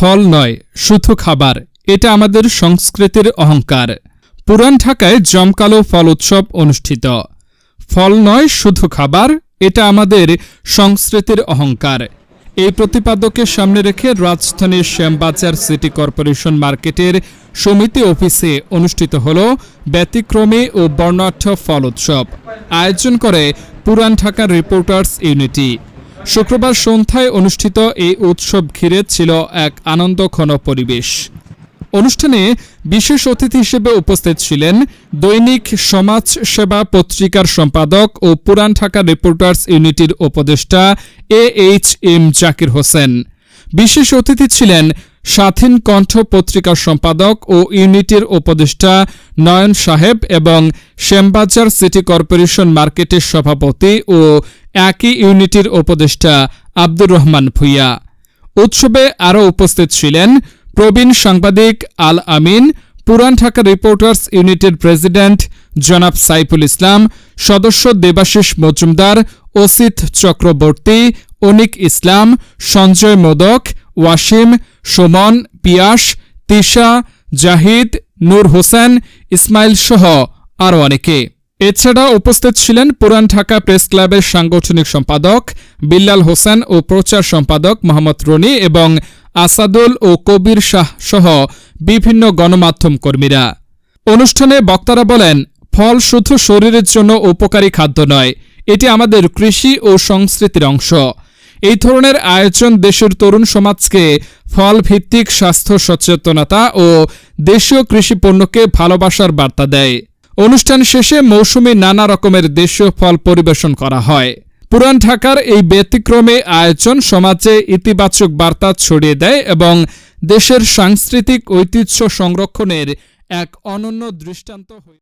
ফল নয়, শুধু খাবার। এটা আমাদের সংস্কৃতির অহংকার। পুরান ঢাকায় জমকালো ফল উৎসব অনুষ্ঠিত। ফল নয়, শুধু খাবার, এটা আমাদের সংস্কৃতির অহংকার। এই প্রতিপাদ্যকে সামনে রেখে রাজধানীর শ্যামবাজার সিটি কর্পোরেশন মার্কেটের সমিতি অফিসে অনুষ্ঠিত হল ব্যতিক্রমী ও বর্ণাঢ্য ফল উৎসব। আয়োজন করে পুরান ঢাকার রিপোর্টার্স ইউনিটি। শুক্রবার সন্ধ্যায় অনুষ্ঠিত এই উৎসব ঘিরে ছিল এক আনন্দঘন পরিবেশ। অনুষ্ঠানে বিশেষ অতিথি হিসেবে উপস্থিত ছিলেন দৈনিক সমাজ সেবা পত্রিকার সম্পাদক ও পুরান ঢাকা রিপোর্টার্স ইউনিটির উপদেষ্টা A H M Zakir Hossain. বিশেষ অতিথি ছিলেন স্বাধীন কণ্ঠ পত্রিকার সম্পাদক ও ইউনিটির উপদেষ্টা নয়ন সাহেব এবং শ্যামবাজার সিটি কর্পোরেশন মার্কেটের সভাপতি ও একই ইউনিটির উপদেষ্টা আব্দুর রহমান ভুইয়া। উৎসবে আরও উপস্থিত ছিলেন প্রবীণ সাংবাদিক আল আমিন, পুরান ঢাকা রিপোর্টার্স ইউনিটের প্রেসিডেন্ট জনাব সাইফুল ইসলাম, সদস্য দেবাশিস মজুমদার, অসিত চক্রবর্তী, অনিক ইসলাম, সঞ্জয় মোদক ওয়াসিম, সুমন, পিয়াস, তিশা, জাহিদ, নূর হোসেন, ইসমাইল সহ আরও অনেকে। এছাড়া উপস্থিত ছিলেন পুরান ঢাকা প্রেস ক্লাবের সাংগঠনিক সম্পাদক বিল্লাল হোসেন ও প্রচার সম্পাদক মোহাম্মদ রনি এবং আসাদুল ও কবির শাহ সহ বিভিন্ন গণমাধ্যম কর্মীরা। অনুষ্ঠানে বক্তারা বলেন, ফল শুধু শরীরের জন্য উপকারী খাদ্য নয়, এটি আমাদের কৃষি ও সংস্কৃতির অংশ। এই ধরনের আয়োজন দেশের তরুণ সমাজকে ফল ভিত্তিক স্বাস্থ্য সচেতনতা ও দেশীয় কৃষি পণ্যকে ভালোবাসার বার্তা দেয়। অনুষ্ঠান শেষে মৌসুমী নানা রকমের দেশীয় ফল পরিবেশন করা হয়। পুরান ঢাকার এই ব্যতিক্রমে আয়োজন সমাজে ইতিবাচক বার্তা ছড়িয়ে দেয় এবং দেশের সাংস্কৃতিক ঐতিহ্য সংরক্ষণের এক অনন্য দৃষ্টান্ত হয়ে